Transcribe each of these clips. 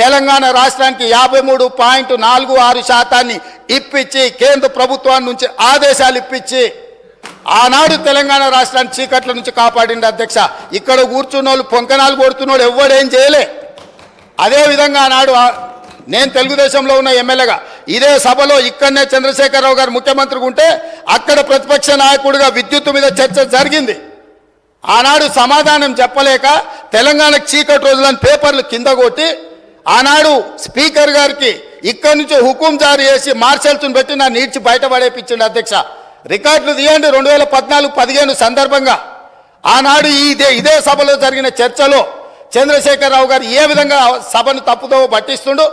తెలంగాణ రాష్ట్రానికి యాభై మూడు పాయింట్ నాలుగు ఆరు శాతాన్ని ఇప్పించి కేంద్ర ప్రభుత్వం నుంచి ఆదేశాలు ఇప్పించి ఆనాడు తెలంగాణ రాష్ట్రాన్ని చీకట్ల నుంచి కాపాడింది అధ్యక్ష. ఇక్కడ కూర్చున్న వాళ్ళు పొంకనాలు కొడుతున్నోడు ఎవ్వడేం చేయలే. అదేవిధంగా ఆనాడు నేను తెలుగుదేశంలో ఉన్న ఎమ్మెల్యేగా ఇదే సభలో ఇక్కడనే చంద్రశేఖరరావు గారు ముఖ్యమంత్రిగా ఉంటే అక్కడ ప్రతిపక్ష నాయకుడిగా విద్యుత్ మీద చర్చ జరిగింది. ఆనాడు సమాధానం చెప్పలేక తెలంగాణకు చీకటి రోజులని పేపర్లు కింద కొట్టి ఆనాడు స్పీకర్ గారికి ఇక్కడి నుంచి హుకుం జారీ చేసి మార్షల్స్ని పెట్టి నా నీడ్చి బయటపడేపించిండు అధ్యక్ష. రికార్డులు తీయండి రెండు వేల పద్నాలుగు పదిహేను సందర్భంగా. ఆనాడు ఇదే ఇదే సభలో జరిగిన చర్చలో చంద్రశేఖరరావు గారు ఏ విధంగా సభను తప్పుదో పట్టిస్తుండు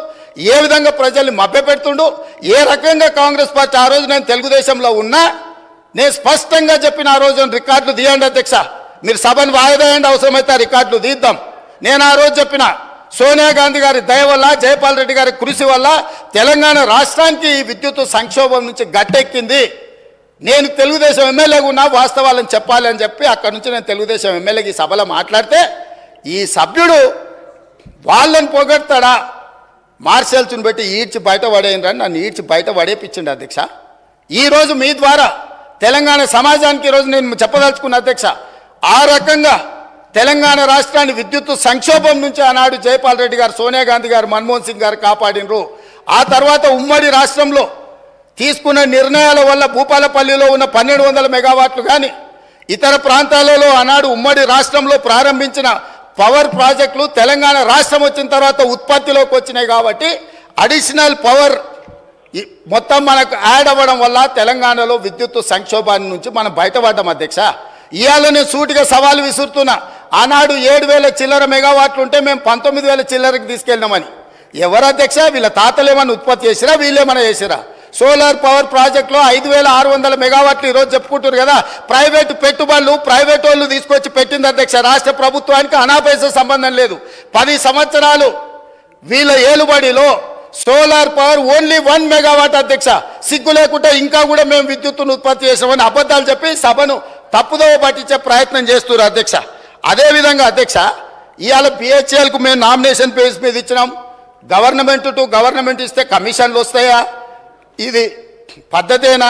ఏ విధంగా ప్రజల్ని మభ్యపెడుతుండు ఏ రకంగా కాంగ్రెస్ పార్టీ ఆ రోజు నేను తెలుగుదేశంలో ఉన్నా నేను స్పష్టంగా చెప్పిన ఆ రోజు రికార్డులు తీయండి అధ్యక్ష. మీరు సభను వాయిదేయండి అవసరమైతే ఆ రికార్డులు తీద్దాం. నేను ఆ రోజు చెప్పిన సోనియా గాంధీ గారి దయ వల్ల జయపాల్ రెడ్డి గారి కృషి వల్ల తెలంగాణ రాష్ట్రానికి ఈ విద్యుత్ సంక్షోభం నుంచి గట్టెక్కింది. నేను తెలుగుదేశం ఎమ్మెల్యేగా ఉన్నా వాస్తవాలను చెప్పాలి అని చెప్పి అక్కడ నుంచి నేను తెలుగుదేశం ఎమ్మెల్యేకి ఈ సభలో మాట్లాడితే ఈ సభ్యుడు వాళ్ళని పొగడతాడా? మార్షల్స్ని పెట్టి ఈడ్చి బయట పడేయండి నన్ను ఈడ్చి బయట పడేపించండి అధ్యక్ష. ఈరోజు మీ ద్వారా తెలంగాణ సమాజానికి ఈరోజు నేను చెప్పదలుచుకున్న అధ్యక్ష ఆ రకంగా తెలంగాణ రాష్ట్రాన్ని విద్యుత్ సంక్షోభం నుంచి ఆనాడు జయపాల్ రెడ్డి గారు సోనియా గాంధీ గారు మన్మోహన్ సింగ్ గారు కాపాడినరు. ఆ తర్వాత ఉమ్మడి రాష్ట్రంలో తీసుకున్న నిర్ణయాల వల్ల భూపాలపల్లిలో ఉన్న పన్నెండు వందల మెగావాట్లు కానీ ఇతర ప్రాంతాలలో ఆనాడు ఉమ్మడి రాష్ట్రంలో ప్రారంభించిన పవర్ ప్రాజెక్టులు తెలంగాణ రాష్ట్రం వచ్చిన తర్వాత ఉత్పత్తిలోకి వచ్చినాయి కాబట్టి అడిషనల్ పవర్ ఈ- మొత్తం మనకు యాడ్ అవ్వడం వల్ల తెలంగాణలో విద్యుత్ సంక్షోభాన్ని నుంచి మనం బయటపడ్డాం అధ్యక్ష. ఇవాళ నేను సూటిగా సవాలు విసురుతున్నా. ఆనాడు ఏడు వేల చిల్లర మెగావాట్లు ఉంటే మేము పంతొమ్మిది వేల చిల్లరకి తీసుకెళ్ళినామని. ఎవరు అధ్యక్ష? వీళ్ళ తాతలు ఉత్పత్తి చేసిరా? వీళ్ళేమన్నా చేసిరా? సోలార్ పవర్ ప్రాజెక్టులో ఐదు వేల ఆరు వందల మెగావాట్లు ఈరోజు చెప్పుకుంటారు కదా. ప్రైవేట్ పెట్టుబడులు ప్రైవేట్ వాళ్ళు తీసుకొచ్చి పెట్టింది అధ్యక్ష. రాష్ట్ర ప్రభుత్వానికి అనాపైస సంబంధం లేదు. పది సంవత్సరాలు వీళ్ళ ఏలుబడిలో solar power only one megawatt అధ్యక్ష. సిగ్గు లేకుండా ఇంకా కూడా మేము విద్యుత్తును ఉత్పత్తి చేసామని అబద్ధాలు చెప్పి సభను తప్పుదోవ పట్టించే ప్రయత్నం చేస్తున్నారు అధ్యక్ష. అదేవిధంగా అధ్యక్ష ఇవాళ బిహెచ్ఎల్కు మేము నామినేషన్ పేజ్ మీద ఇచ్చినాం. గవర్నమెంట్ టు గవర్నమెంట్ ఇస్తే కమిషన్లు వస్తాయా? ఇది పద్ధతేనా?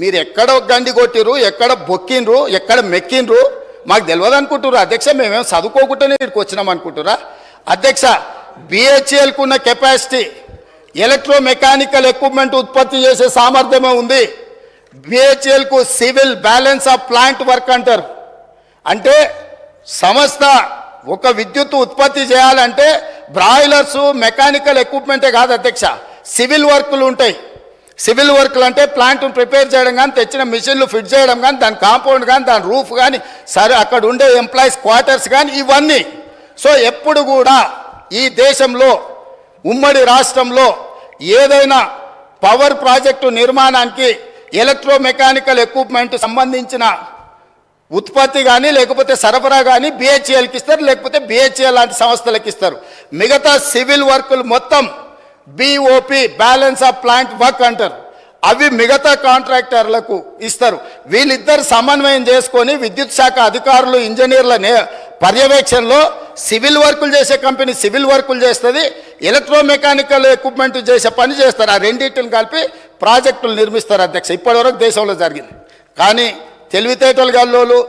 మీరు ఎక్కడ గండి కొట్టిర్రు? ఎక్కడ బొక్కిండ్రు? ఎక్కడ మెక్కిండ్రు? మాకు తెలియదు అనుకుంటుర్రు. అధ్యక్ష మేమేం చదువుకోకుండానే ఇక్కడికి వచ్చినాం అనుకుంటురా అధ్యక్ష బిహెచ్ఎల్కు ఉన్న కెపాసిటీ ఎలక్ట్రో మెకానికల్ ఎక్విప్మెంట్ ఉత్పత్తి చేసే సామర్థ్యమే ఉంది. బిహెచ్ఎల్కు civil balance of plant work అంటారు. అంటే సంస్థ ఒక విద్యుత్ ఉత్పత్తి చేయాలంటే బ్రాయిలర్స్ మెకానికల్ ఎక్విప్మెంటే కాదు అధ్యక్ష. సివిల్ వర్కులు ఉంటాయి. సివిల్ వర్క్లు అంటే ప్లాంట్ను ప్రిపేర్ చేయడం కానీ తెచ్చిన మిషన్లు ఫిట్ చేయడం కానీ దాని కాంపౌండ్ కానీ దాని రూఫ్ కానీ సరే అక్కడ ఉండే ఎంప్లాయీస్ క్వార్టర్స్ కానీ ఇవన్నీ. సో ఎప్పుడు కూడా ఈ దేశంలో ఉమ్మడి రాష్ట్రంలో ఏదైనా పవర్ ప్రాజెక్టు నిర్మాణానికి ఎలక్ట్రో మెకానికల్ ఎక్విప్మెంట్ సంబంధించిన ఉత్పత్తి కానీ లేకపోతే సరఫరా కానీ బిహెచ్ఎల్కి ఇస్తారు లేకపోతే బిహెచ్ఎల్ లాంటి సంస్థలకు ఇస్తారు. మిగతా సివిల్ వర్కులు మొత్తం BOP balance of plant work అంటారు. అవి మిగతా కాంట్రాక్టర్లకు ఇస్తారు. వీళ్ళిద్దరు సమన్వయం చేసుకొని విద్యుత్ శాఖ అధికారులు ఇంజనీర్ల పర్యవేక్షణలో సివిల్ వర్కులు చేసే కంపెనీ సివిల్ వర్కులు చేస్తుంది. ఎలక్ట్రో మెకానికల్ ఎక్విప్మెంట్ చేసే పని చేస్తారు. ఆ రెండింటిని కలిపి ప్రాజెక్టులు నిర్మిస్తారు అధ్యక్ష. ఇప్పటివరకు దేశంలో జరిగింది. కానీ తెలివితేటలు గల్లోళ్ళు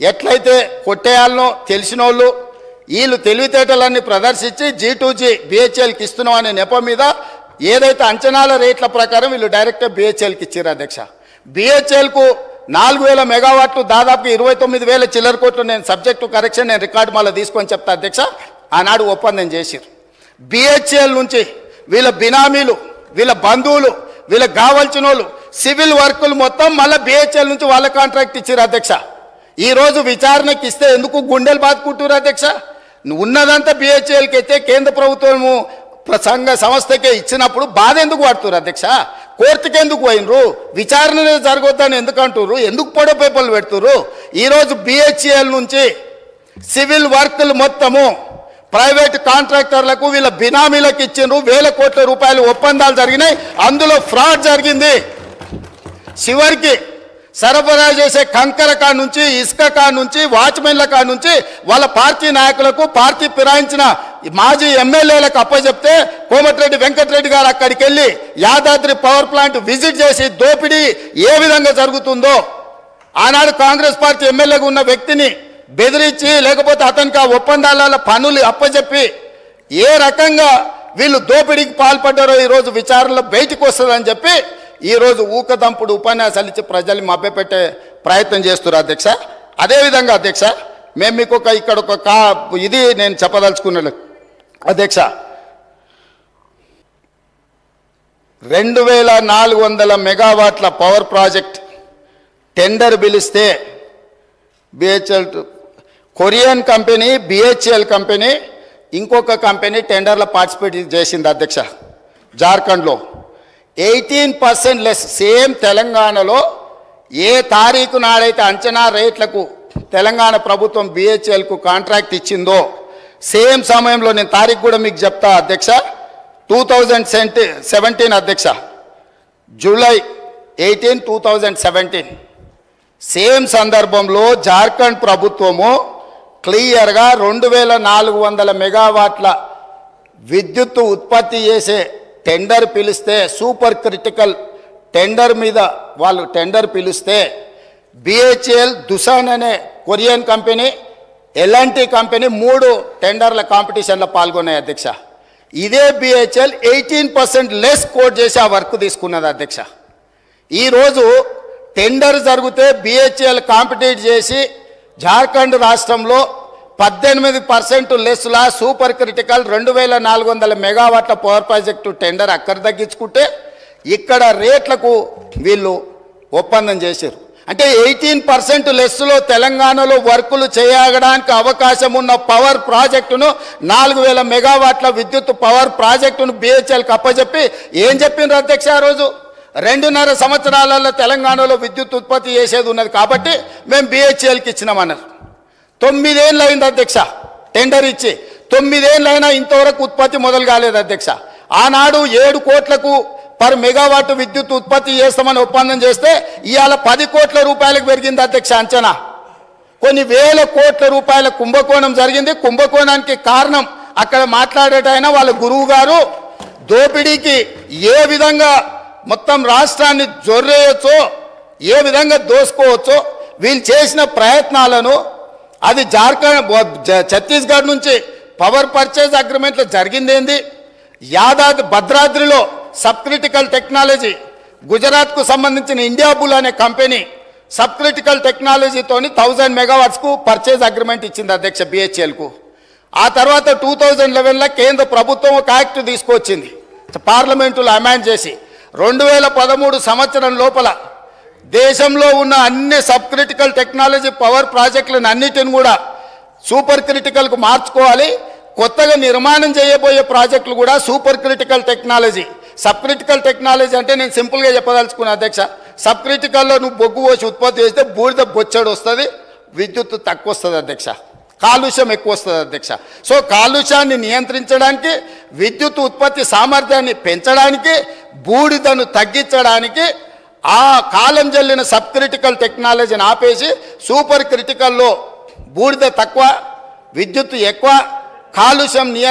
ఎట్లయితే కొట్టేయాలనో తెలిసిన వాళ్ళు వీళ్ళు తెలివితేటలన్నీ ప్రదర్శించి జీ టూ జీ బిహెచ్ఎల్కి ఇస్తున్నాం అనే నెపం మీద ఏదైతే అంచనాల రేట్ల ప్రకారం వీళ్ళు డైరెక్ట్గా బిహెచ్ఎల్కి ఇచ్చారు అధ్యక్ష. బిహెచ్ఎల్కు నాలుగు వేల మెగావాట్లు దాదాపు ఇరవై తొమ్మిది వేల చిల్లర కోట్లు నేను సబ్జెక్టు కరెక్షన్ నేను రికార్డు మళ్ళీ తీసుకొని చెప్తా అధ్యక్ష. ఆనాడు ఒప్పందం చేసిరు బిహెచ్ఎల్ నుంచి వీళ్ళ బినామీలు వీళ్ళ బంధువులు వీళ్ళకి కావాల్సిన వాళ్ళు సివిల్ వర్కులు మొత్తం మళ్ళీ బిహెచ్ఎల్ నుంచి వాళ్ళ కాంట్రాక్ట్ ఇచ్చారు అధ్యక్ష. ఈరోజు విచారణకి ఇస్తే ఎందుకు గుండెలు బాదుకుంటారు అధ్యక్ష? ఉన్నదంతా బిహెచ్ఎల్కి అయితే కేంద్ర ప్రభుత్వము సంఘ సంస్థకే ఇచ్చినప్పుడు బాధ ఎందుకు పడుతున్నారు అధ్యక్ష? కోర్టుకి ఎందుకు పోయినరు? విచారణ జరగొద్దని ఎందుకు అంటున్నారు ఎందుకు పొడవ పేపర్లు పెడుతున్నారు ఈరోజు బిహెచ్ఎల్ నుంచి సివిల్ వర్కులు మొత్తము ప్రైవేట్ కాంట్రాక్టర్లకు వీళ్ళ బినామీలకు ఇచ్చిండ్రు వేల కోట్ల రూపాయలు ఒప్పందాలు జరిగినాయి. అందులో ఫ్రాడ్ జరిగింది. చివరికి సరఫరా చేసే కంకర కా నుంచి ఇసుక కా నుంచి వాచ్మెన్ల కా నుంచి వాళ్ళ పార్టీ నాయకులకు పార్టీ ఫిరాయించిన మాజీ ఎమ్మెల్యేలకు అప్పచెప్తే కోమటిరెడ్డి వెంకటరెడ్డి గారు అక్కడికి వెళ్ళి యాదాద్రి పవర్ ప్లాంట్ విజిట్ చేసి దోపిడీ ఏ విధంగా జరుగుతుందో ఆనాడు కాంగ్రెస్ పార్టీ ఎమ్మెల్యేగా ఉన్న వ్యక్తిని బెదిరించి లేకపోతే అతనికి ఆ ఒప్పందాల పనులు అప్పచెప్పి ఏ రకంగా వీళ్ళు దోపిడీకి పాల్పడ్డారో ఈరోజు విచారణలో బయటకు వస్తుందని చెప్పి ఈరోజు ఊకదంపుడు ఉపన్యాసాలు ఇచ్చి ప్రజల్ని మభ్యపెట్టే ప్రయత్నం చేస్తున్నారు అధ్యక్ష. అదేవిధంగా అధ్యక్ష మేము మీకు ఒక ఇక్కడ ఒక కా ఇది నేను చెప్పదలుచుకున్నాను అధ్యక్ష రెండు వేల నాలుగు వందల మెగావాట్ల పవర్ ప్రాజెక్ట్ టెండర్ పిలిస్తే BHEL Korean company BHEL company ఇంకొక కంపెనీ టెండర్లో పార్టిసిపేట్ చేసింది అధ్యక్ష జార్ఖండ్లో. ఎయిటీన్ పర్సెంట్ లెస్ సేమ్ తెలంగాణలో ఏ తారీఖు నాడైతే అంచనా రేట్లకు తెలంగాణ ప్రభుత్వం బిహెచ్ఎల్కు కాంట్రాక్ట్ ఇచ్చిందో సేమ్ సమయంలో నేను తారీఖు కూడా మీకు చెప్తా అధ్యక్ష టూ థౌజండ్ సెవెంటీన్ అధ్యక్ష July eighteen two thousand seventeen same సందర్భంలో జార్ఖండ్ ప్రభుత్వము క్లియర్గా రెండు వేల నాలుగు వందల మెగావాట్ల విద్యుత్తు ఉత్పత్తి చేసే టెండర్ పిలిస్తే సూపర్ క్రిటికల్ టెండర్ మీద వాళ్ళు టెండర్ పిలిస్తే బిహెచ్ఎల్ దుసాన్ అనే కొరియన్ కంపెనీ ఎలాంటి కంపెనీ మూడు టెండర్ల కాంపిటీషన్లో పాల్గొన్నాయి అధ్యక్ష. ఇదే BHEL eighteen percent less quote చేసి ఆ వర్క్ తీసుకున్నది అధ్యక్ష. ఈరోజు టెండర్ జరిగితే బిహెచ్ఎల్ కాంపిటీట్ చేసి జార్ఖండ్ రాష్ట్రంలో పద్దెనిమిది పర్సెంట్ లెస్లా సూపర్ క్రిటికల్ రెండు వేల నాలుగు వందల మెగావాట్ల పవర్ ప్రాజెక్టు టెండర్ అక్కడ తగ్గించుకుంటే ఇక్కడ రేట్లకు వీళ్ళు ఒప్పందం చేశారు. అంటే ఎయిటీన్ పర్సెంట్ లెస్లో తెలంగాణలో వర్కులు చేయడానికి అవకాశం ఉన్న పవర్ ప్రాజెక్టును నాలుగు వేల మెగావాట్ల విద్యుత్ పవర్ ప్రాజెక్టును బిహెచ్ఎల్కి అప్పచెప్పి ఏం చెప్పిండ్రు అధ్యక్ష ఆ రోజు? రెండున్నర సంవత్సరాలలో తెలంగాణలో విద్యుత్ ఉత్పత్తి చేసేది ఉన్నది కాబట్టి మేము బిహెచ్ఎల్కి ఇచ్చినామన్నారు. తొమ్మిదేళ్ళు అయింది అధ్యక్ష. టెండర్ ఇచ్చి తొమ్మిదేళ్ళైనా ఇంతవరకు ఉత్పత్తి మొదలు కాలేదు అధ్యక్ష. ఆనాడు ఏడు కోట్లకు పర్ మెగావాట్ విద్యుత్ ఉత్పత్తి చేస్తామని ఒప్పందం చేస్తే ఇవాళ పది కోట్ల రూపాయలకు పెరిగింది అధ్యక్ష అంచనా. కొన్ని వేల కోట్ల రూపాయల కుంభకోణం జరిగింది. కుంభకోణానికి కారణం అక్కడ మాట్లాడేటైనా వాళ్ళ గురువు గారు. దోపిడీకి ఏ విధంగా మొత్తం రాష్ట్రాన్ని జొర్రేయచ్చో ఏ విధంగా దోసుకోవచ్చో వీళ్ళు చేసిన ప్రయత్నాలను అది జార్ఖండ్ ఛత్తీస్గఢ్ నుంచి పవర్ పర్చేజ్ అగ్రిమెంట్లో జరిగిందేంది? యాదాద్రి భద్రాద్రిలో సబ్ క్రిటికల్ టెక్నాలజీ గుజరాత్కు సంబంధించిన ఇండియా బుల్ అనే కంపెనీ సబ్ క్రిటికల్ టెక్నాలజీతోని థౌజండ్ మెగావాట్స్కు పర్చేజ్ అగ్రిమెంట్ ఇచ్చింది అధ్యక్ష బిహెచ్ఎల్కు. ఆ తర్వాత టూ థౌజండ్ లెవెన్లో కేంద్ర ప్రభుత్వం ఒక యాక్ట్ తీసుకొచ్చింది. పార్లమెంటులో అమెండ్ చేసి రెండు వేల పదమూడు సంవత్సరం లోపల దేశంలో ఉన్న అన్ని సబ్ క్రిటికల్ టెక్నాలజీ పవర్ ప్రాజెక్టులను అన్నిటిని కూడా సూపర్ క్రిటికల్కు మార్చుకోవాలి. కొత్తగా నిర్మాణం చేయబోయే ప్రాజెక్టులు కూడా super critical technology. Sub critical technology అంటే నేను సింపుల్గా చెప్పదలుచుకున్నా అధ్యక్ష సబ్ క్రిటికల్లో నువ్వు బొగ్గు పోసి ఉత్పత్తి చేస్తే బూడిద బొచ్చడు వస్తుంది విద్యుత్ తక్కువ వస్తుంది అధ్యక్ష. కాలుష్యం ఎక్కువ వస్తుంది అధ్యక్ష. సో కాలుష్యాన్ని నియంత్రించడానికి విద్యుత్ ఉత్పత్తి సామర్థ్యాన్ని పెంచడానికి బూడిదను తగ్గించడానికి ఆ కాలం జల్లిన సబ్ క్రిటికల్ టెక్నాలజీని ఆపేసి సూపర్ క్రిటికల్లో బూడిద తక్కువ విద్యుత్ ఎక్కువ కాలుష్యం నియ